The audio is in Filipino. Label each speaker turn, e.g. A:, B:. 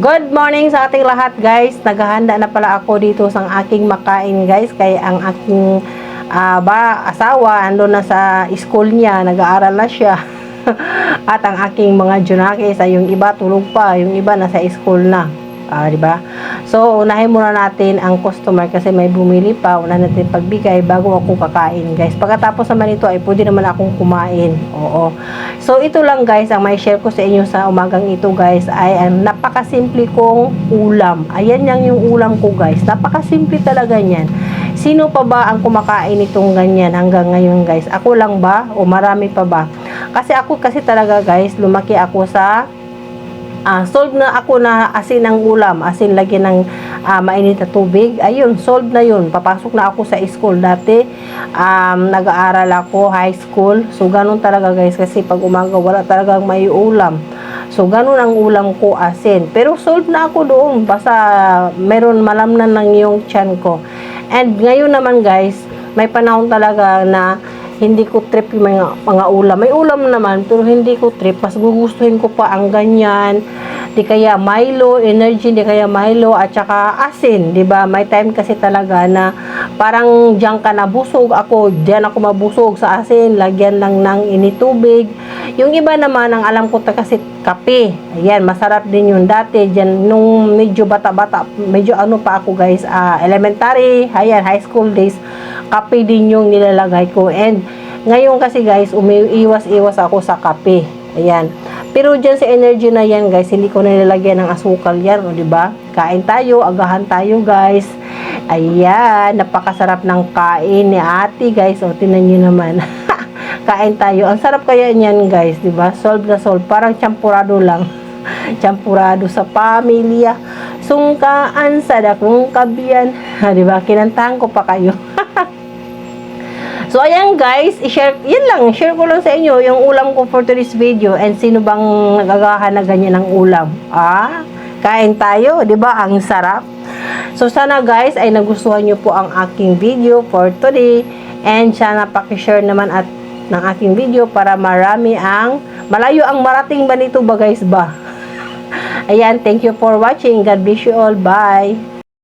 A: Good morning sa ating lahat guys. Naghahanda na pala ako dito sa aking makain guys. Kaya ang aking ah, ba, asawa ando na sa school niya. Nag-aaral na siya. At ang aking mga junakis yung iba tulog pa. Yung iba nasa school na. Ah, di ba? So, unahin muna natin ang customer kasi may bumili pa. Una natin pagbigay bago ako kakain, guys. Pagkatapos naman ito ay pwede naman akong kumain. Oo. So, ito lang, guys, ang may share ko sa inyo sa umagang ito, guys, ay ang napakasimple kong ulam. Ayan yang yung ulam ko, guys. Napakasimple talaga niyan. Sino pa ba ang kumakain itong ganyan hanggang ngayon, guys? Ako lang ba? O marami pa ba? Kasi ako kasi talaga, guys, lumaki ako sa Ah, solve na ako na asin ang ulam, asin lagyan ng ah, mainit na tubig. Ayun, solve na yun. Papasok na ako sa school. Dati, um, nag-aaral ako, high school. So, ganun talaga guys. Kasi pag umaga, wala talagang may ulam. So, ganun ang ulam ko, asin. Pero solve na ako doon. Basta meron malamnan ng yung tiyan ko. And ngayon naman guys, may panahon talaga na hindi ko trip yung mga, mga ulam. May ulam naman, pero hindi ko trip. Mas gugustuhin ko pa ang ganyan. Di kaya Milo, energy, di kaya Milo, at saka asin, di ba? May time kasi talaga na parang diyan ka nabusog ako, diyan ako mabusog sa asin, lagyan lang ng initubig. Yung iba naman, ang alam ko ta kasi kape. Ayan, masarap din yun. Dati, diyan, nung medyo bata-bata, medyo ano pa ako guys, ah, elementary, ayan, high school days, kape din yung nilalagay ko. And ngayon kasi guys, umiiwas-iwas ako sa kape. Ayan. Pero dyan sa energy na yan guys, hindi ko nilalagyan ng asukal yan, o ba? Kain tayo, agahan tayo guys. Ayan, napakasarap ng kain ni ate guys. O, tinan nyo naman. kain tayo. Ang sarap kaya niyan guys, ba? Solve na solve. Parang champurado lang. champurado sa pamilya. Sungkaan sa dakong kabiyan. Ha, di ba? Kinantahan ko pa kayo. So, ayan guys, i-share, yun lang, share ko lang sa inyo yung ulam ko for today's video and sino bang nagagahan na ganyan ng ulam. Ah, kain tayo, di ba? Ang sarap. So, sana guys ay nagustuhan nyo po ang aking video for today and sana pakishare naman at ng aking video para marami ang, malayo ang marating ba nito ba guys ba? Ayan, thank you for watching. God bless you all. Bye!